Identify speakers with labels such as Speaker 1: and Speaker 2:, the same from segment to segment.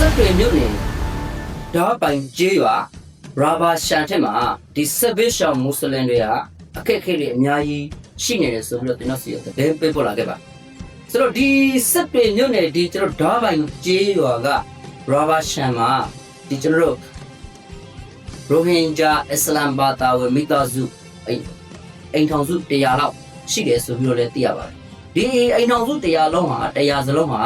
Speaker 1: စက်တွေမြို့နယ်ဓာပိုင်ကျေးရွာရာဘာရှန်ထက်မှာဒီဆဗစ်ရှောင်မွတ်စလင်တွေကအခက်အခဲတွေအများကြီးရှိနေတယ်ဆိုပြီးတော့ကျွန်တော်စီရတဲ့ပေးပို့လာခဲ့ပါဆိုတော့ဒီစက်တွေမြို့နယ်ဒီကျွန်တော်ဓာပိုင်ကျေးရွာကရာဘာရှန်မှာဒီကျွန်တော်တို့ရိုဟင်ဂျာအစ္စလမ်ဘာသာဝင်မိသားစုအိမ်အိမ်ထောင်စု100လောက်ရှိတယ်ဆိုပြီးတော့လည်းသိရပါတယ်ဒီအိမ်ထောင်စု100လုံးဟာ100စလုံးဟာ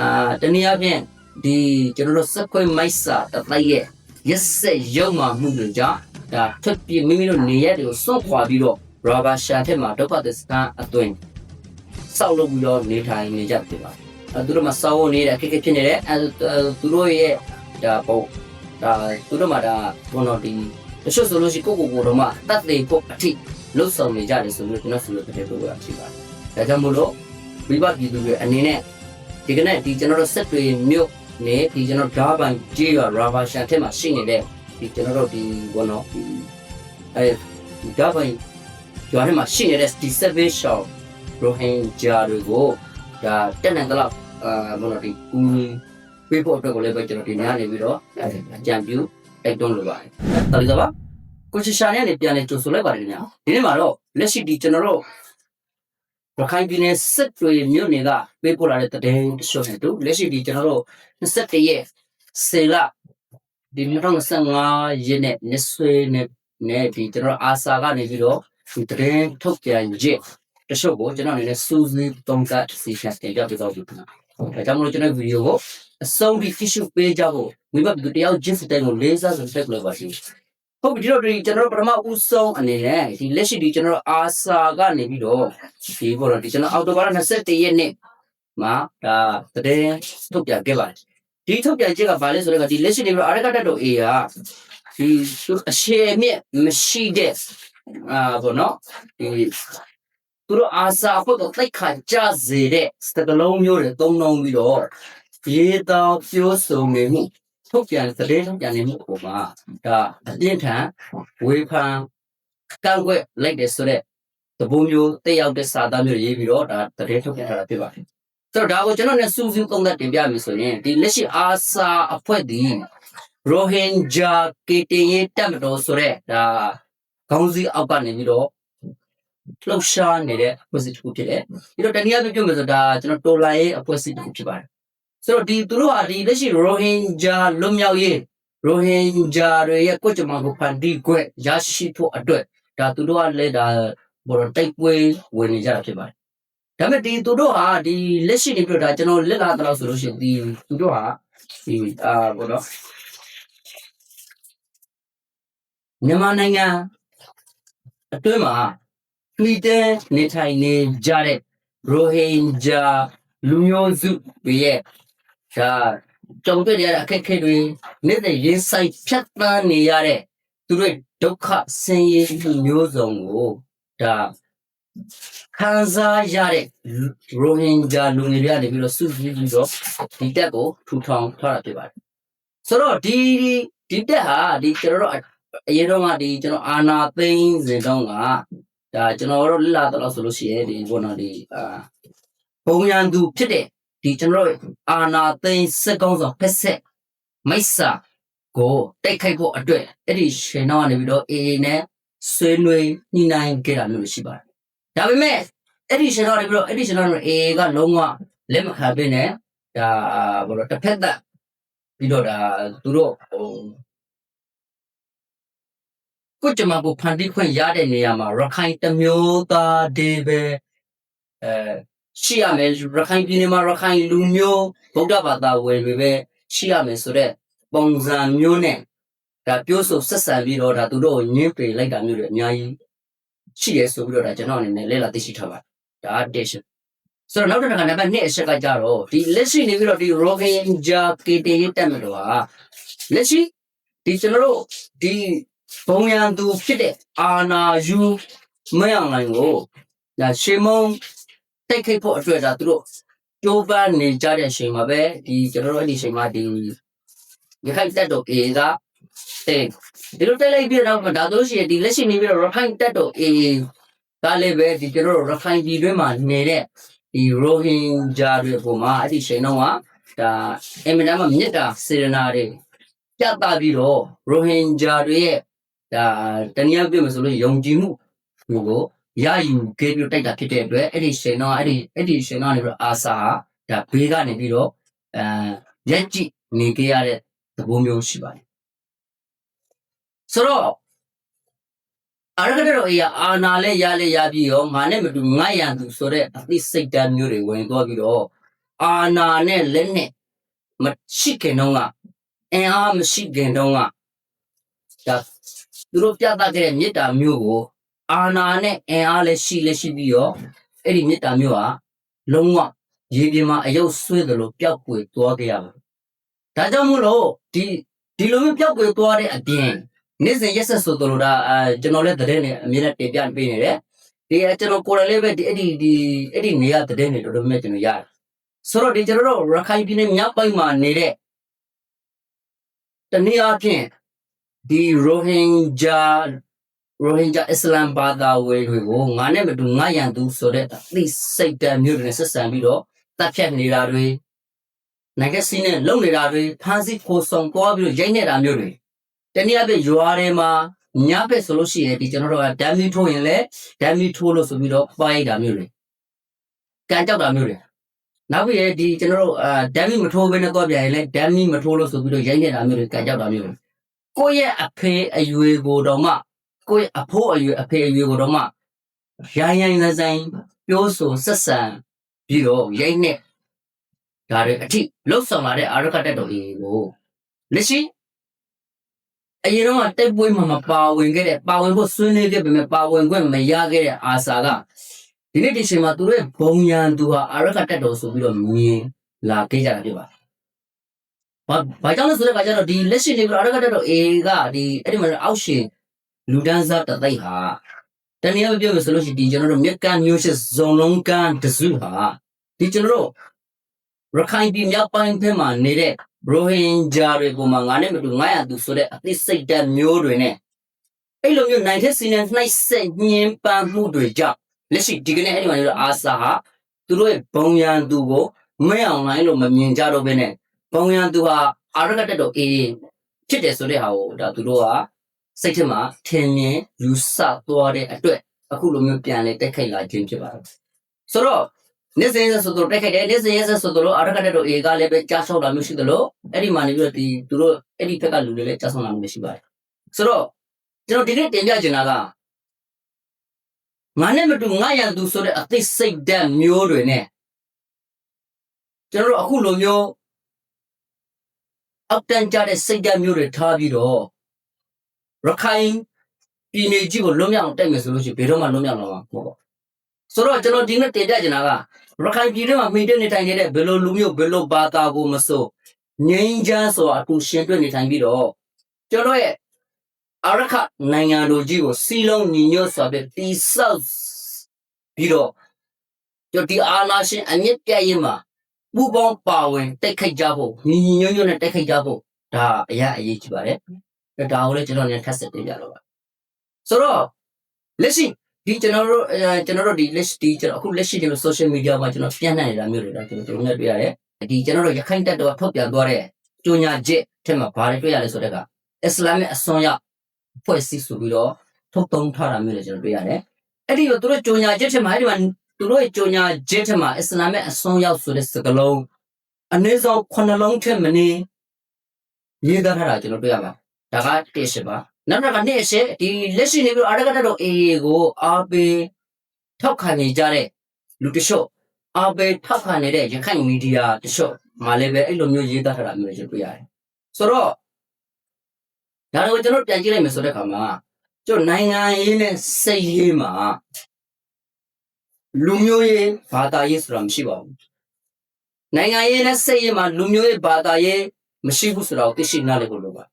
Speaker 1: အာတနည်းအားဖြင့် ဒီကျွန်တော်တို့စက်ခွေမိုက်စာတစ်လိုက်ရဲ့ရက်ဆက်ရုံမှမှုတွေကြောင့်ဒါထွက်ပြေးမိမိတို့နေရက်တွေကိုစွန့်ခွာပြီးတော့ရာဘာရှာထက်မှာဒုက္ခသစ္စကန်အသွင်စောက်လုပ်ပြီးတော့နေထိုင်နေကြတယ်ပါအဲသူတို့မှာစောက်ဖို့နေတဲ့အခက်အခဲဖြစ်နေတယ်အဲသူတို့ရဲ့ဒါပေါ့ဒါသူတို့မှာဒါဘုံတော်ဒီတချို့ဆိုလို့ရှိရင်ကိုယ့်ကိုယ်ကိုယ်တော့မှတတ်သိဖို့အထိလှုပ်ဆောင်နေကြတယ်ဆိုလို့ကျွန်တော်ဆိုလို့တကယ်ပြောရရှိပါတယ်ဒါကြောင့်မို့လို့မိဘပြည်သူတွေအနေနဲ့ဒီကနေ့ဒီကျွန်တော်တို့စက်တွေမြို့ နေဒီကျွန်တော်ဓာတ်ပိုင်ကြေးရရာဘာရှန်ထက်မှာရှိနေတဲ့ဒီကျွန်တော်တို့ဒီဘောနော်ဒီအဲဒီဓာတ်ပိုင်ရွာထဲမှာရှိနေတဲ့ဒီ service shop ရိုဟင်ဂျာတွေကိုဒါတက်နိုင်တော့အာဘောနော်ဒီကူပေးဖို့အတွက်ကိုလည်းပဲကျွန်တော်ဒီညနေပြီးတော့အကြံပြုတိုက်တွန်းလိုပါတယ်တော်ပြီပါကိုချီရှာနေနေပြန်လေကြိုဆိုလိုက်ပါတယ်ခင်ဗျာဒီနေ့မှာတော့လက်ရှိဒီကျွန်တော်တို့ ရခိုင်ပြည်နယ်စစ်တွေမြို့နယ်ကပေးပို့လာတဲ့တဲ့င်းတစ်ချို့နဲ့တူလက်ရှိဒီကျွန်တော်တို့21ရက်စေလဒီ2025ရက်နဲ့နှစ်ဆွေနဲ့နဲ့ဒီကျွန်တော်အာစာကနေပြီးတော့ဒီတဲ့င်းထုတ်ပြန်ချက်တချို့ကိုကျွန်တော်အနေနဲ့စူးစီးတုံးကတ်စီချက်တင်ပြပေးတော့ပြီခင်ဗျာဒါကြောင့်မလို့ကျွန်တော်ဗီဒီယိုကိုအဆုံးထိကြည့်ရှုပေးကြဖို့မိဘပြည်သူတယောက်ချင်းစတဲ့ကိုလေးစားစွာတက်လို့ပါရှိ ဟုတ်ပြီဒီတော့ဒီကျွန်တော်တို့ပထမဦးဆုံးအနေနဲ့ဒီလက်ရှိဒီကျွန်တော်တို့အာစာကနေပြီးတော့ဒီပေါ်တော့ဒီကျွန်တော်အော်တိုဘာလ21ရက်နေ့မှာဒါတည်ထုတ်ပြန်ခဲ့ပါတယ်ဒီထုတ်ပြန်ချက်ကဘာလဲဆိုတော့ဒီလက်ရှိဒီလိုအာရကတက်တို့ A ကဒီအရှေ့မြက်မရှိတဲ့အာဘောနော်ဒီသူတို့အာစာဖို့တော့တိုက်ခါကြစေတဲ့စတလုံးမျိုးတွေသုံးလုံးပြီးတော့ရေးတော်ပြောဆိုနေမှု ထုတ်ပြန်သတင်းထုတ်ပြန်နေမှုပုံမှာဒါအပြင်းထန်ဝေဖန်ကန့်ကွက်လိုက်တယ်ဆိုတော့တပုံမျိုးတက်ရောက်တဲ့စာသားမျိုးရေးပြီးတော့ဒါသတင်းထုတ်ပြန်ထားတာဖြစ်ပါတယ်ဆိုတော့ဒါကိုကျွန်တော်နဲ့စူးစူးသုံးသပ်တင်ပြမယ်ဆိုရင်ဒီလက်ရှိအာစာအဖွဲ့ဒီရိုဟင်ဂျာကေတင်ရေးတက်မတော်ဆိုတော့ဒါခေါင်းစည်းအောက်ကနေပြီးတော့လှုပ်ရှားနေတဲ့အဖွဲ့အစည်းတစ်ခုဖြစ်တယ်ပြီးတော့တနည်းအားဖြင့်ပြောမယ်ဆိုဒါကျွန်တော်တော်လိုင်းရဲ့အဖွဲ့အစည်းတစ်ခုဖြစ်ပါတယ် ဆိုတော့ဒီသူတို့ဟာဒီလက်ရှိရိုဟင်ဂျာလွတ်မြောက်ရေးရိုဟင်ဂျာတွေရဲ့ကိုယ်ကြမ္မာကိုဖန်တီးခွင့်ရရှိဖို့အတွက်ဒါသူတို့ကလည်းဒါဘောတော့တိုက်ပွဲဝင်နေကြတာဖြစ်ပါတယ်ဒါပေမဲ့ဒီသူတို့ဟာဒီလက်ရှိနေပြတော့ဒါကျွန်တော်လက်လာတော့ဆိုလို့ရှိရင်ဒီသူတို့ဟာဒီအာဘောတော့မြန်မာနိုင်ငံအတွင်းမှာပြည်တဲ့နေထိုင်နေကြတဲ့ရိုဟင်ဂျာလူမျိုးစုတွေရဲ့ ဒါကြုံတွေ့ရတဲ့အခက်အခဲတွေနေ့စဉ်ရင်ဆိုင်ဖြတ်သန်းနေရတဲ့သူတို့ဒုက္ခဆင်းရဲမှုမျိုးစုံကိုဒါခံစားရတဲ့ရိုဟင်ဂျာလူငယ်တွေကနေပြီးတော့စုစည်းပြီးတော့ဒီတက်ကိုထူထောင်ထားတာဖြစ်ပါတယ်ဆိုတော့ဒီဒီတက်ဟာဒီကျွန်တော်တို့အရင်တော့ကဒီကျွန်တော်အာနာသိန်းစဉ်တုန်းကဒါကျွန်တော်တို့လလာတော့ဆိုလို့ရှိရင်ဒီဘောနော်ဒီအာဘုံရန်သူဖြစ်တဲ့ ဒီကျွန်တော်တို့အာနာသိန်းစက်ကောင်းဆောင်ဖက်ဆက်မိတ်ဆာကိုတိုက်ခိုက်ဖို့အတွက်အဲ့ဒီရှင်တော့ကနေပြီးတော့အေအေနဲ့ဆွေးနွေးညှိနှိုင်းခဲ့တာမျိုးရှိပါတယ်ဒါပေမဲ့အဲ့ဒီရှင်တော့နေပြီးတော့အဲ့ဒီရှင်တော့အေအေကလုံးဝလက်မခံဘဲနဲ့ဒါဘောတော့တစ်ဖက်သက်ပြီးတော့ဒါသူတို့ဟိုကိုကြမ္မာကိုဖန်တီးခွင့်ရတဲ့နေရာမှာရခိုင်တမျိုးသားတွေပဲအဲ ရှိရမယ်ရခိုင်ပြည်နယ်မှာရခိုင်လူမျိုးဗုဒ္ဓဘာသာဝင်တွေပဲရှိရမယ်ဆိုတော့ပုံစံမျိုးနဲ့ဒါပြောဆိုဆက်ဆံပြီးတော့ဒါသူတို့ကိုညှင်းပယ်လိုက်တာမျိုးတွေအများကြီးရှိရဲဆိုပြီးတော့ဒါကျွန်တော်အနေနဲ့လဲလာသိရှိထားပါတယ်ဒါတက်ရှင်ဆိုတော့နောက်တစ်ခါနံပါတ်2အချက်ကကြတော့ဒီလက်ရှိနေပြီးတော့ဒီ Rogan Ja KT တက်မယ်တော့ဟာလက်ရှိဒီကျွန်တော်တို့ဒီဘုံရန်သူဖြစ်တဲ့အာနာယူမယံလိုင်းကိုဒါရှေမုံ တိုက်ခိုက်ဖို့အတွက်ဒါသူတို့ကြိုးပမ်းနေကြတဲ့အချိန်မှာပဲဒီကျွန်တော်တို့အဲ့ဒီအချိန်မှာဒီရခိုင်တက်တော့ A ကတဲ့ဒီလိုတိုက်လိုက်ပြီးတော့ဒါဆိုရှင်ဒီလက်ရှိနေပြီးတော့ရခိုင်တက်တော့ A ကလည်းပဲဒီကျွန်တော်တို့ရခိုင်ပြည်တွင်းမှာနေတဲ့ဒီရိုဟင်ဂျာတွေပုံမှာအဲ့ဒီချိန်တော့ကဒါအင်မတန်မှမြစ်တာစေရနာတွေပြသပြီးတော့ရိုဟင်ဂျာတွေရဲ့ဒါတနည်းအားဖြင့်ဆိုလို့ယုံကြည်မှုကို ရယူခဲ့ပြီးတိုက်တာဖြစ်တဲ့အတွက်အဲ့ဒီရှင်တော့အဲ့ဒီအဲ့ဒီရှင်တော့နေပြီးတော့အာစာဒါဘေးကနေပြီးတော့အဲရက်ကြည့်နေကြရတဲ့သဘောမျိုးရှိပါတယ်ဆိုတော့အရကတဲ့တော့အေးအာနာလဲရလဲရပြီးရောငါနဲ့မတူငါရန်သူဆိုတဲ့အသိစိတ်ဓာတ်မျိုးတွေဝင်သွားပြီးတော့အာနာနဲ့လက်နဲ့မရှိခင်တော့ကအင်အားမရှိခင်တော့ကဒါသူတို့ပြသခဲ့တဲ့မေတ္တာမျိုးကို အာနာနဲ့အင်အားလည်းရှိလည်းရှိပြီးတော့အဲ့ဒီမေတ္တာမျိုးဟာလုံးဝရေပြင်မှာအယုတ်ဆွေးတယ်လို့ပျောက်ကွယ်သွားကြရမှာဒါကြောင့်မို့လို့ဒီဒီလိုမျိုးပျောက်ကွယ်သွားတဲ့အပြင်နေ့စဉ်ရက်ဆက်ဆိုတော့ဒါအဲကျွန်တော်လည်းသတင်းနဲ့အမြဲတမ်းတင်ပြပေးနေတယ်ဒီအဲကျွန်တော်ကိုယ်တိုင်လည်းပဲဒီအဲ့ဒီဒီအဲ့ဒီနေရာသတင်းတွေတော်တော်များကျွန်တော်ရတယ်ဆိုတော့ဒီကျွန်တော်တို့ရခိုင်ပြည်နယ်မြောက်ပိုင်းမှာနေတဲ့တနည်းအားဖြင့်ဒီရိုဟင်ဂျာ ရိုဟင်ဂျာအစ္စလမ်ဘာသာဝင်တွေကိုငါနဲ့မတူငါရန်သူဆိုတဲ့အသိစိတ်ဓာတ်မျိုးတွေနဲ့ဆက်ဆံပြီးတော့တပ်ဖြတ်နေတာတွေနိုင်ငံစီးနဲ့လုံနေတာတွေဖမ်းဆီးခိုးဆောင်သွားပြီးတော့ရိုက်နေတာမျိုးတွေတနည်းအားဖြင့်ရွာတွေမှာညဘက်ဆိုလို့ရှိရင်ဒီကျွန်တော်တို့ကဓာမီထိုးရင်လည်းဓာမီထိုးလို့ဆိုပြီးတော့ပွားရိုက်တာမျိုးတွေကန်ကြောက်တာမျိုးတွေနောက်ပြီးရင်ဒီကျွန်တော်တို့အာဓာမီမထိုးဘဲနဲ့တော့ပြန်ရင်လည်းဓာမီမထိုးလို့ဆိုပြီးတော့ရိုက်နေတာမျိုးတွေကန်ကြောက်တာမျိုးတွေကိုယ့်ရဲ့အဖေအရွယ်ကိုတော့မှ ကိုယ့်ရဲ့အဖိုးအရွယ်အဖေအရွယ်ကိုတော့မှရိုင်းရိုင်းဆိုင်ဆိုင်ပြောဆိုဆက်ဆံပြီးတော့ရိုက်နေဒါတွေအထိလှုပ်ဆောင်လာတဲ့အာရကတက်တော်ကြီးကိုလက်ရှိအရင်တော့တက်ပွေးမှာမပါဝင်ခဲ့တဲ့ပါဝင်ဖို့ဆွေးနွေးခဲ့ပေမဲ့ပါဝင်ခွင့်မရခဲ့တဲ့အာစာကဒီနေ့ဒီချိန်မှာသူတို့ရဲ့ဘုံရန်သူဟာအာရကတက်တော်ဆိုပြီးတော့မြင်လာခဲ့ကြတာဖြစ်ပါတယ်။ဘာဘာကြောင့်လဲဆိုတဲ့အခါကျတော့ဒီလက်ရှိနေပြီးတော့အာရကတက်တော် A ကဒီအဲ့ဒီမှာအောက်ရှင် လူဒန်းစားတသိက်ဟာတနည်းအားဖြင့်ပြောမယ်ဆိုလို့ရှိရင်ဒီကျွန်တော်တို့မြက်ကန်မျိုးရှိဇုံလုံးကန်တစုဟာဒီကျွန်တော်တို့ရခိုင်ပြည်မြောက်ပိုင်းဘက်မှာနေတဲ့ရိုဟင်ဂျာတွေကိုမှငါနဲ့မတူ900သူဆိုတဲ့အသိစိတ်ဓာတ်မျိုးတွေနဲ့အဲ့လိုမျိုးနိုင်တဲ့စီနဲ့နှိုက်ဆက်ညှင်းပန်းမှုတွေကြောင့်လက်ရှိဒီကနေ့အဲ့ဒီမှာနေတဲ့အာစာဟာသူတို့ရဲ့ဘုံရန်သူကိုမဲအောင်လိုင်းလို့မမြင်ကြတော့ဘဲနဲ့ဘုံရန်သူဟာအာရကတက်တော့အေးဖြစ်တယ်ဆိုတဲ့ဟာကိုဒါသူတို့က စိတ်ထဲမှာထင်မြင်ယူဆသွားတဲ့အတွက်အခုလိုမျိုးပြန်လဲတက်ခိုက်လာခြင်းဖြစ်ပါတယ်ဆိုတော့နေစဉ်ရက်ဆိုတော့တက်ခိုက်တယ်နေစဉ်ရက်ဆိုတော့အာရကတက်တော့အေးကလည်းပဲကြားဆောက်လာမျိုးရှိတယ်လို့အဲ့ဒီမှာနေပြီးတော့ဒီသူတို့အဲ့ဒီဘက်ကလူတွေလည်းကြားဆောက်လာမျိုးရှိပါတယ်ဆိုတော့ကျွန်တော်ဒီနေ့တင်ပြချင်တာကငါနဲ့မတူငါရန်သူဆိုတဲ့အသိစိတ်ဓာတ်မျိုးတွေနဲ့ကျွန်တော်တို့အခုလိုမျိုးအောက်တန်းကြတဲ့စိတ်ဓာတ်မျိုးတွေထားပြီးတော့ ရခိုင်ပြည်နယ်ကြီးကိုလွတ်မြောက်အောင်တိုက်မယ်ဆိုလို့ရှိရင်ဘယ်တော့မှလွတ်မြောက်တော့မှာမဟုတ်ပါဘူးဆိုတော့ကျွန်တော်ဒီနေ့တင်ပြချင်တာကရခိုင်ပြည်ထဲမှာမိတဲ့နေထိုင်နေတဲ့ဘယ်လိုလူမျိုးဘယ်လိုဘာသာကိုမဆိုငြိမ်းချမ်းစွာအတူရှင်တွေ့နေထိုင်ပြီးတော့ကျွန်တော်ရဲ့အရခနိုင်ငံတော်ကြီးကိုစီလုံးညီညွတ်စွာဖြင့်တိဆောက်ပြီးတော့ကျွန်တော်ဒီအာနာရှင်အမြင့်ပြည့်ရင်မှာပူပေါင်းပါဝင်တိုက်ခိုက်ကြဖို့ညီညီညွတ်ညွတ်နဲ့တိုက်ခိုက်ကြဖို့ဒါအရာအရေးကြီးပါတယ် ဒါကိုလည်းကျွန်တော်လည်းထပ်ဆက်တင်ပြတော့ပါဆိုတော့လက်ရှိဒီကျွန်တော်တို့အဲကျွန်တော်တို့ဒီ list ဒီကျွန်တော်အခုလက်ရှိဒီလို social media မှာကျွန်တော်ပြန့်နှံ့နေတာမျိုးတွေတော့ကျွန်တော်တို့လည်းတွေ့ရတယ်ဒီကျွန်တော်တို့ရခိုင်တပ်တော်ထုတ်ပြန်သွားတဲ့ကြိုညာချက်ထက်မှာဘာတွေတွေ့ရလဲဆိုတော့ကအစ္စလာမ်ရဲ့အစွန်းရောက်ဖွဲ့စည်းဆိုပြီးတော့ထုတ်သုံးထားတာမျိုးတွေကျွန်တော်တွေ့ရတယ်အဲ့ဒီတော့သူတို့ကြိုညာချက်ထက်မှာအဲ့ဒီမှာသူတို့ရဲ့ကြိုညာချက်ထက်မှာအစ္စလာမ်ရဲ့အစွန်းရောက်ဆိုတဲ့စကားလုံးအနည်းဆုံး9လုံးထက်မနည်းရေးသားထားတာကျွန်တော်တွေ့ရပါ ဒါကတစ်ရှိပါနောက်တစ်ခါနေ့ရှိဒီလက်ရှိနေပြီးအာရကတတော်အေအေကိုအာပေထောက်ခံနေကြတဲ့လူတချို့အာပေထောက်ခံနေတဲ့ရခိုင်မီဒီယာတချို့မှလည်းပဲအဲ့လိုမျိုးရေးသားထားတာမျိုးတွေကျွန်တော်တွေ့ရတယ်ဆိုတော့ဒါတော့ကျွန်တော်ပြန်ကြည့်လိုက်မယ်ဆိုတဲ့အခါမှာကျွန်တော်နိုင်ငံရေးနဲ့စိတ်ရေးမှာလူမျိုးရေးဘာသာရေးဆိုတာမရှိပါဘူးနိုင်ငံရေးနဲ့စိတ်ရေးမှာလူမျိုးရေးဘာသာရေးမရှိဘူးဆိုတာကိုသိရှိနားလည်ဖို့လိုပါ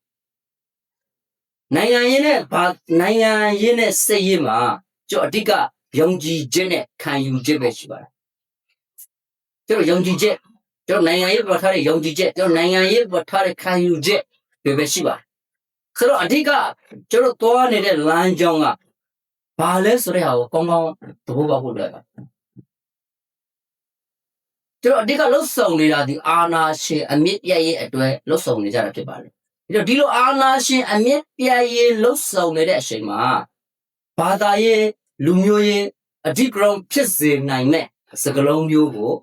Speaker 1: နိုင်ငံရေးနဲ့ဘာနိုင်ငံရေးနဲ့စိတ်ရေးမှာကျွန်တော်အဓိကယုံကြည်ချက်နဲ့ခံယူချက်ပဲရှိပါတယ်ကျွန်တော်ယုံကြည်ချက်ကျွန်တော်နိုင်ငံရေးပေါ်ထားတဲ့ယုံကြည်ချက်ကျွန်တော်နိုင်ငံရေးပေါ်ထားတဲ့ခံယူချက်တွေပဲရှိပါတယ်ဆိုတော့အဓိကကျွန်တော်သွားနေတဲ့လမ်းကြောင်းကဘာလဲဆိုတဲ့ဟာကိုကောင်းကောင်းသဘောပေါက်ဖို့လိုပါကျွန်ကျွန်တော်အတိတ်ကလှုပ်ဆောင်နေတာဒီအာနာရှင်အမြင့်ပြည့်ရဲ့အတွက်လှုပ်ဆောင်နေကြတာဖြစ်ပါတ ယ်။ဒါတော့ဒီလိုအာနာရှင်အမြင့်ပြည့်ရဲ့လှုပ်ဆောင်နေတဲ့အချိန်မှာဘာသာရေးလူမျိုးရေးအဓိကရုဏ်းဖြစ်စေနိုင်တဲ့စကလုံးမျိုးကို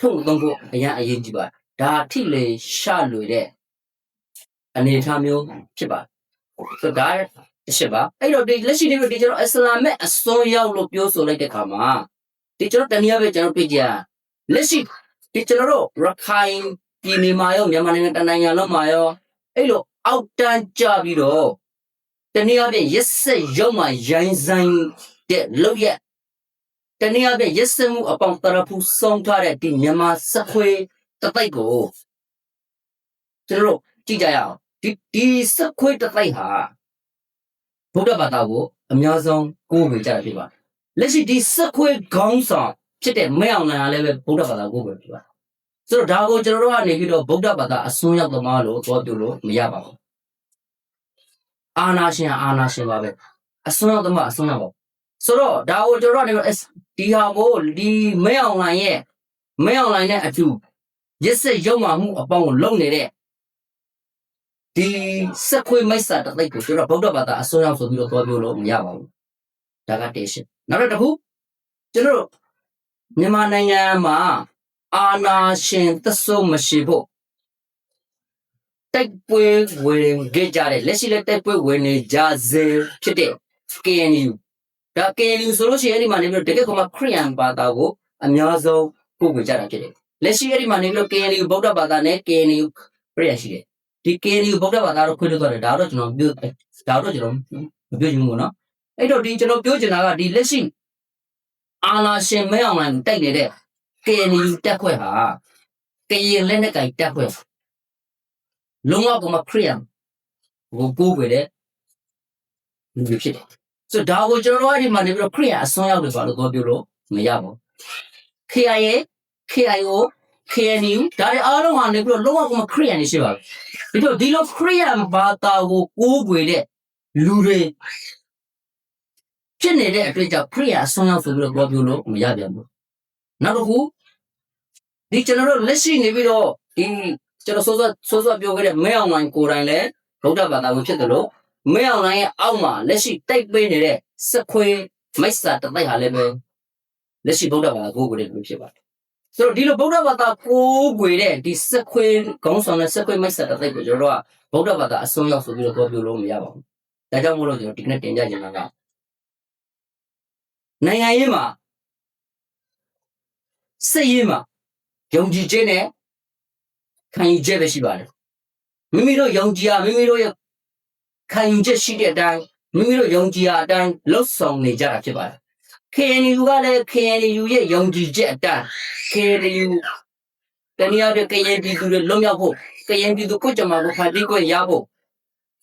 Speaker 1: ထုတ်သုံးဖို့အရင်အရေးကြီးပါတယ်။ဒါအထိလေရှလွေတဲ့အနေအထားမျိုးဖြစ်ပါတယ်။ဆိုတော့ဒါတစ်ချက်ပါအဲ့တော့ဒီလက်ရှိဒီလိုဒီကျွန်တော်အစ္စလာမ်မဲ့အစွန်းရောက်လို့ပြောဆိုလိုက်တဲ့ခါမှာဒီကျွန်တော်တနည်းအားဖြင့်ကျွန်တော်ပြကြလက်ရှိဒီကျွန်တော်တို့ရခိုင်ပြည်နယ်မှာရောမြန်မာနိုင်ငံတနိုင်ငံလုံးမှာရော အဲ့လိုအောက်တန်းကြပြီးတော့တနည်းအားဖြင့်ရက်ဆက်ရုံမှရိုင်းဆိုင်တဲ့လောက်ရက်တနည်းအားဖြင့်ရက်ဆက်မှုအပေါင်းတရဖူဆုံးထားတဲ့ဒီမြန်မာစခွေတသိက်ကိုကျွန်တော်တို့ကြည့်ကြရအောင်ဒီဒီစခွေတသိက်ဟာဗုဒ္ဓဘာသာကိုအများဆုံးကိုးဝေကြတာဖြစ်ပါတယ်။လက်ရှိဒီစက်ခွေခေါင်းဆောင်ဖြစ်တဲ့မဲအောင်နိုင်အားလည်းပဲဗုဒ္ဓဘာသာကိုးဝေဖြစ်ပါတယ်။ ဆိုတော့ဒါကိုကျွန်တော်တို့ကနေပြီးတော့ဗုဒ္ဓဘာသာအစွန်းရောက်သမားလို့ပြောပြလို့မရပါဘူး။အာနာရှင်ကအာနာရှင်ပါပဲ။အစွန်းရောက်သမားအစွန်းရောက်ပါဆိုတော့ဒါကိုကျွန်တော်တို့ကနေပြီးတော့ဒီဟာကိုဒီမဲအောင်နိုင်ရဲ့မဲအောင်နိုင်နဲ့အတူရစ်စစ်ရုံမှမှုအပေါင်းကိုလုံနေတဲ့ဒီစက်ခွေးမိုက်စာတစ်သိက်ကိုကျွန်တော်ဗုဒ္ဓဘာသာအစွန်းရောက်ဆိုပြီးတော့ပြောပြလို့မရပါဘူးဒါကတေရှင်နောက်တစ်ခုကျွန်တော်တို့မြန်မာနိုင်ငံမှာ အာနာရှင်သစ္စုံမရှိဖို့တိုက်ပွဲဝင်ခဲ့ကြတဲ့လက်ရှိလက်တိုက်ပွဲဝင်နေကြစေဖြစ်တဲ့ KNU ဒါ KNU ဆိုလို့ရှိရင်အဲ့ဒီမှာနေပြီးတော့တကယ်ကမှခရိယန်ဘာသာကိုအများဆုံးကိုးကွယ်ကြတာဖြစ်တယ်လက်ရှိအဲ့ဒီမှာနေပြီးတော့ KNU ဗုဒ္ဓဘာသာနဲ့ KNU ခရိယန်ရှိတယ်ဒီ KNU ဗုဒ္ဓဘာသာတော့ခွင့်လွှတ်သွားတယ်ဒါတော့ကျွန်တော်ပြောဒါတော့ကျွန်တော်မပြောချင်ဘူးပေါ့နော်အဲ့တော့ဒီကျွန်တော်ပြောချင်တာကဒီလက်ရှိအာနာရှင်မဲအောင်လိုင်းတိုက်နေတဲ့ KNU တက်ခွဲဟာကရင်လက်နက်ကင်တက်ခွဲလုံးဝကမခရီးယန်ဟိုကိုးွယ်တဲ့လူတွေဖြစ်တယ်ဆိုတော့ဒါကိုကျွန်တော်တို့အဲ့ဒီမှာနေပြီးတော့ခရီးယန်အစွန်းရောက်တယ်ပါလို့ပြောပြလို့မရပါဘူး KIA KIO KNU ဒါတွေအားလုံးဟာနေပြီးတော့လုံးဝကမခရီးယန်နေရှိပါဘူးဒီတော့ဒီလိုခရိယန်ဘာသာကိုကိုးကွယ်တဲ့လူတွေဖြစ်နေတဲ့အတွက်ကြောင့်ခရိယာအစွန်းရောက်ဆိုပြီးတော့ပြောပြလို့မရပြန်ဘူး နောက်တစ်ခုဒီကျွန်တော်တို့လက်ရှိနေပြီးတော့ဒီကျွန်တော်စောစောစောစောပြောခဲ့တဲ့မဲအောင်လိုင်းကိုယ်တိုင်လည်းဗုဒ္ဓဘာသာဝင်ဖြစ်တယ်လို့မဲအောင်လိုင်းရဲ့အောက်မှာလက်ရှိတိုက်ပေးနေတဲ့စခွေမိုက်စာတတိုက်ဟာလည်းပဲလက်ရှိဗုဒ္ဓဘာသာကိုးကွယ်တဲ့လူဖြစ်ပါတယ်ဆိုတော့ဒီလိုဗုဒ္ဓဘာသာကိုးကွယ်တဲ့ဒီစခွေခေါင်းဆောင်တဲ့စခွေမိုက်စာတတိုက်ကိုကျွန်တော်တို့ကဗုဒ္ဓဘာသာအစွန်းရောက်ဆိုပြီးတော့ပြောပြလို့မရပါဘူး။ဒါကြောင့်မို့လို့ကျွန်တော်ဒီကနေ့တင်ပြချင်တာကနိုင်ငံရေးမှာ စစ်ရေးမှာယုံကြည်ခြင်းနဲ့ခံယူချက်ပဲရှိပါတယ်။မိမိတို့ယုံကြည်ရမိမိတို့ရဲ့ခံယူချက်ရှိတဲ့အတိုင်းမိမိတို့ယုံကြည်ရအတိုင်းလှုပ်ဆောင်နေကြတာဖြစ်ပါတယ်။ KNU ကလည်း KNU ရဲ့ယုံကြည်ချက်အတိုင်း KNU တနည်းအားဖြင့်ကရင်ပြည်သူတွေလွတ်မြောက်ဖို့ကရင်ပြည်သူကိုကြမှာကိုဖန်တီးခွင့်ရဖို့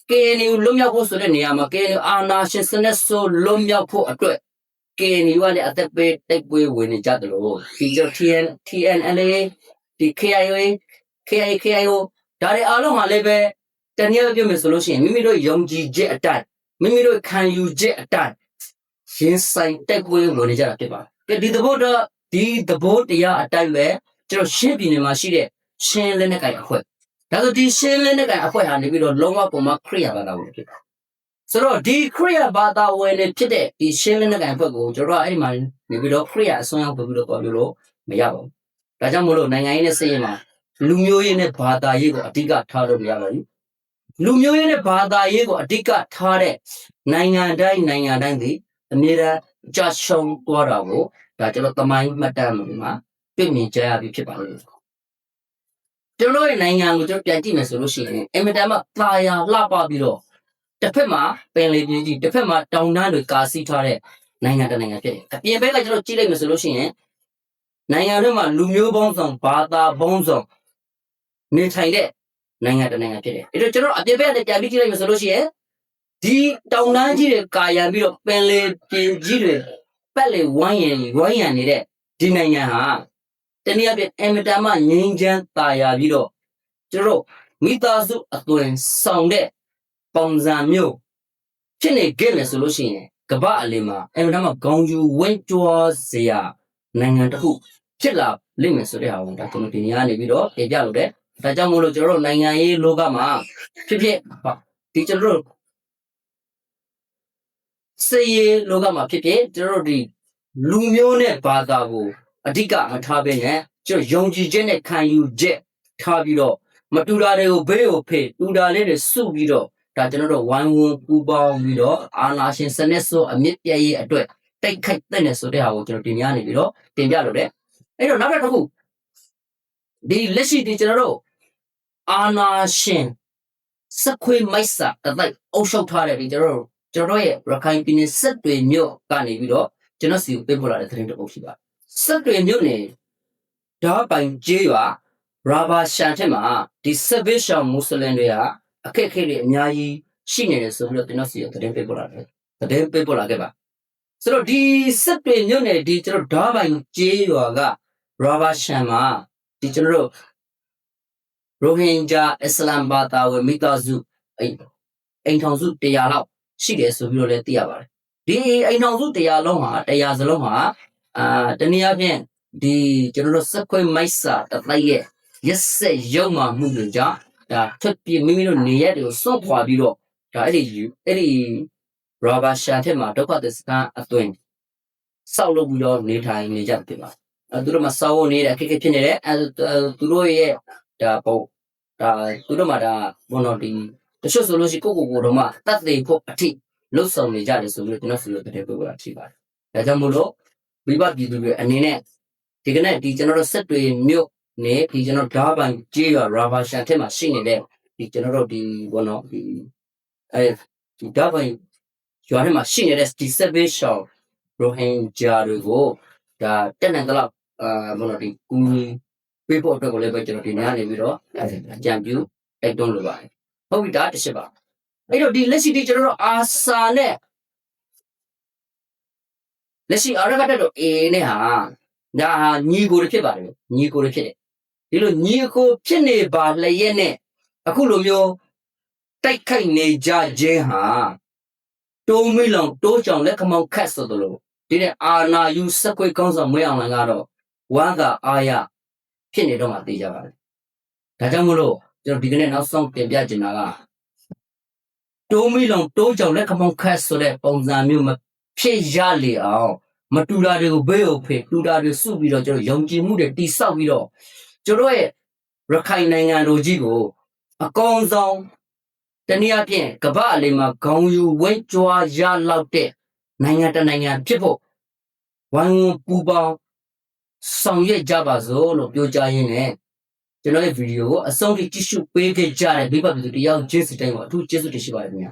Speaker 1: KNU လွတ်မြောက်ဖို့ဆိုတဲ့နေရာမှာ KNU အာဏာရှင်စနစ်ဆိုလွတ်မြောက်ဖို့အတွက် KNU ကလည်းအသက်ပေးတိုက်ပွဲဝင်နေကြတယ်လို့ဒီကျ TN TNLA ဒီ KIA KIA KIO ဒါတွေအားလုံးဟာလည်းပဲတနည်းအားဖြင့်ပြောမယ်ဆိုလို့ရှိရင်မိမိတို့ယုံကြည်ချက်အတိုင်းမိမိတို့ခံယူချက်အတိုင်းရင်ဆိုင်တိုက်ပွဲဝင်နေကြတာဖြစ်ပါတယ်ဒီသဘောတော့ဒီသဘောတရားအတိုင်းပဲကျွန်တော်ရှင်းပြည်နယ်မှာရှိတဲ့ရှင်းလက်နက်ကိုင်အဖွဲ့ဒါဆိုဒီရှင်းလက်နက်ကိုင်အဖွဲ့ဟာနေပြီးတော့လုံးဝပုံမှန်ခရိယာဘာသာဝင်ဖြစ်တယ် ဆိုတော့ဒီခရိယာဘာသာဝင်တွေဖြစ်တဲ့ဒီရှင်းလက်နက်ကိုင်အဖွဲ့ကိုကျွန်တော်ကအဲ့ဒီမှာနေပြီးတော့ခရိယာအစွမ်းရောက်ပြီးတော့ပြောပြလို့မရပါဘူးဒါကြောင့်မို့လို့နိုင်ငံရေးနဲ့စစ်ရေးမှာလူမျိုးရေးနဲ့ဘာသာရေးကိုအဓိကထားလို့မရပါဘူးလူမျိုးရေးနဲ့ဘာသာရေးကိုအဓိကထားတဲ့နိုင်ငံတိုင်းနိုင်ငံတိုင်းဒီအမြဲတမ်းကြာရှုံးသွားတာကိုဒါကျွန်တော်တမိုင်းမှတ်တမ်းမှာတွေ့မြင်ကြရပြီဖြစ်ပါလိမ့်မယ်ကျွန်တော်ရဲ့နိုင်ငံကိုကျွန်တော်ပြန်ကြည့်မယ်ဆိုလို့ရှိရင်အင်မတန်မှသာယာလှပပြီးတော့ တစ်ဖက်မှာပင်လေပြင်းကြီးတစ်ဖက်မှာတောင်တန်းတွေကာစီးထားတဲ့နိုင်ငံတစ်နိုင်ငံဖြစ်တယ်အပြင်ဘက်ကကျွန်တော်ကြည့်လိုက်မယ်ဆိုလို့ရှိရင်နိုင်ငံတွေမှာလူမျိုးပေါင်းစုံဘာသာပေါင်းစုံနေထိုင်တဲ့နိုင်ငံတစ်နိုင်ငံဖြစ်တယ်အဲ့တော့ကျွန်တော်အပြင်ဘက်ကနေပြန်ပြီးကြည့်လိုက်မယ်ဆိုလို့ရှိရင်ဒီတောင်တန်းကြီးတွေကာရံပြီးတော့ပင်လေပြင်းကြီးတွေပတ်လေဝိုင်းရံဝိုင်းရံနေတဲ့ဒီနိုင်ငံဟာတနည်းအားဖြင့်အင်မတန်မှငြိမ်းချမ်းသာယာပြီးတော့ကျွန်တော်တို့မိသားစုအသွင်ဆောင်တဲ့ ပုံစံမျိုးဖြစ်နေခဲ့မယ်ဆိုလို့ရှိရင်ကမ္ဘာအလင်းမှာအင်မတန်မှခေါင်းယူဝင့်ကြွားစရာနိုင်ငံတစ်ခုဖြဖြစ်လာလိမ့်မယ်ဆိုတဲ့ဟာကိုဒါကျွန်တော်ဒီနေရာနေပြီးတော့ပြင်ပြလို့တဲ့ဒါကြောင့်မို့လို့ကျွန်တော်တို့နိုင်ငံရေးလောကမှာဖြစ်ဖြစ်ဟောဒီကျွန်တော်တို့စေရေးလောကမှာဖြစ်ဖြစ်ကျွန်တော်တို့ဒီလူမျိုးနဲ့ဘာသာကိုအဓိကမထားဘဲနဲ့ကျွန်တော်ယုံကြည်ခြင်းနဲ့ခံယူချက်ထားပြီးတော့မတူတာတွေကိုဘေးကိုဖေးတူတာလေးတွေစုပြီးတော့ ဒါကျွန်တော်တို့ဝိုင်းဝန်းပူပေါင်းပြီးတော့အာနာရှင်စနစ်ဆိုအမြင့်ပြည့်ရေးအတွက်တိုက်ခိုက်တဲ့နေဆိုတဲ့ဟာကိုကျွန်တော်တင်ပြနေပြီးတော့တင်ပြလို့တဲ့အဲ့တော့နောက်တစ်ခုဒီလက်ရှိဒီကျွန်တော်တို့အာနာရှင်စခွေမိုက်စာအတိုက်အုပ်ချုပ်ထားတဲ့ဒီကျွန်တော်တို့ကျွန်တော်တို့ရဲ့ရခိုင်ပြည်နယ်စစ်တွေမြို့ကနေပြီးတော့ကျွန်တော်စီကိုပေးပို့လာတဲ့သတင်းတစ်ပုဒ်ရှိပါတယ်စစ်တွေမြို့နယ်ဓာတ်ပိုင်ကျေးရွာရာဘာရှန်ထက်မှာဒီစစ်ဘေးရှောင်မွတ်စလင်တွေက အခက်အခဲတွေအများကြီးရှိနေတယ်ဆိုပြီးတော့ကျွန်တော်စီကိုသတင်းပေးပို့လာတယ်သတင်းပေးပို့လာခဲ့ပါဆိုတော့ဒီစစ်တွေမြို့နယ်ဒီကျွန်တော်ဓာတ်ပိုင်ကျေးရွာကရာဘာရှန်မှာဒီကျွန်တော်တို့ရိုဟင်ဂျာအစ္စလမ်ဘာသာဝင်မိသားစုအိမ်အိမ်ထောင်စု100လောက်ရှိတယ်ဆိုပြီးတော့လည်းသိရပါတယ်ဒီအိမ်ထောင်စု100လုံးဟာ100စလုံးဟာအာတနည်းအားဖြင့်ဒီကျွန်တော်တို့စက်ခွေမိုက်စာတစ်တိုက်ရဲ့ရက်ဆက်ရုံမှမှုတွေကြောင့် ဒါထွက်ပြေးမိမိတို့နေရက်တွေကိုစွန့်ခွာပြီးတော့ဒါအဲ့ဒီအဲ့ဒီရာဘာရှာထက်မှာဒုက္ခသစ္စကအသွင်ဆောက်လုပ်ပြီးတော့နေထိုင်နေကြတယ်ပါအဲသူတို့မှာစောင်းနေတဲ့အခက်အခဲဖြစ်နေတဲ့အဲသူတို့ရဲ့ဒါပုံဒါသူတို့မှာဒါဘုံတော်ဒီတချို့ဆိုလို့ရှိရင်ကိုယ့်ကိုယ်ကိုယ်တော့မှတတ်သိဖို့အထိလှုပ်ဆောင်နေကြတယ်ဆိုပြီးတော့ကျွန်တော်ဆိုလို့တည်းပြောတာရှိပါတယ်ဒါကြောင့်မို့လို့မိဘပြည်သူတွေအနေနဲ့ဒီကနေ့ဒီကျွန်တော်တို့ဆက်တွေမြို့ နဲ့ဒီကျွန်တော်ဓာပိုင်ကြေးရွာရာဘာရှန်ထက်မှာရှိနေတဲ့ဒီကျွန်တော်တို့ဒီဘောနော်ဒီအဲဒီဓာပိုင်ရွာထဲမှာရှိနေတဲ့ဒီဆက်ဘေးရှောင်းရိုဟင်ဂျာတွေကိုဒါတက်နိုင်တော့အာဘောနော်ဒီကူညီပေးဖို့အတွက်ကိုလည်းပဲကျွန်တော်ဒီနေ့ကနေပြီးတော့အကြံပြုတိုက်တွန်းလိုပါတယ်ဟုတ်ပြီဒါတစ်ချက်ပါအဲ့တော့ဒီလက်ရှိဒီကျွန်တော်တို့အာစာနဲ့လက်ရှိအာရကတက်တော့ A နဲ့ဟာဒါဟာညီကိုတွေဖြစ်ပါတယ်ညီကိုတွေဖြစ်တယ် ဒီလိုညီကိုဖြစ်နေပါလျက်နဲ့အခုလိုမျိုးတိုက်ခိုက်နေကြခြင်းဟာတိုးမိလောင်တိုးကြောင်လက်ခမောင်ခတ်ဆိုသလိုဒီနဲ့အာနာယူစက်ခွေကောင်းဆောင်မွေးအောင်လည်းကတော့ဝမ်းသာအားရဖြစ်နေတော့မှသိကြပါတယ်ဒါကြောင့်မလို့ကျွန်တော်ဒီကနေ့နောက်ဆုံးပြင်ပြချင်တာကတိုးမိလောင်တိုးကြောင်လက်ခမောင်ခတ်ဆိုတဲ့ပုံစံမျိုးမဖြစ်ရလေအောင်မတူတာတွေကိုဘေးကိုဖေတူတာတွေစုပြီးတော့ကျွန်တော်ယုံကြည်မှုတွေတိဆောက်ပြီးတော့ ကျွန်တော်ရဲ့ရခိုင်နိုင်ငံတော်ကြီးကိုအကောင်ဆုံးတနည်းအားဖြင့်ကမ္ဘာအလေးမှာခေါင်းယူဝဲကြွားရလောက်တဲ့နိုင်ငံတစ်နိုင်ငံဖြစ်ဖို့ဝိုင်းဝန်းပူပေါင်းဆောင်ရွက်ကြပါစို့လို့ပြောကြရင်းနဲ့ကျွန်တော်ရဲ့ဗီဒီယိုကိုအဆုံးထိကြည့်ရှုပေးခဲ့ကြတဲ့မိဘပြည်သူတယောက်ကျေးဇူးတိုင်းကိုအထူးကျေးဇူးတင်ရှိပါတယ်ခင်ဗျာ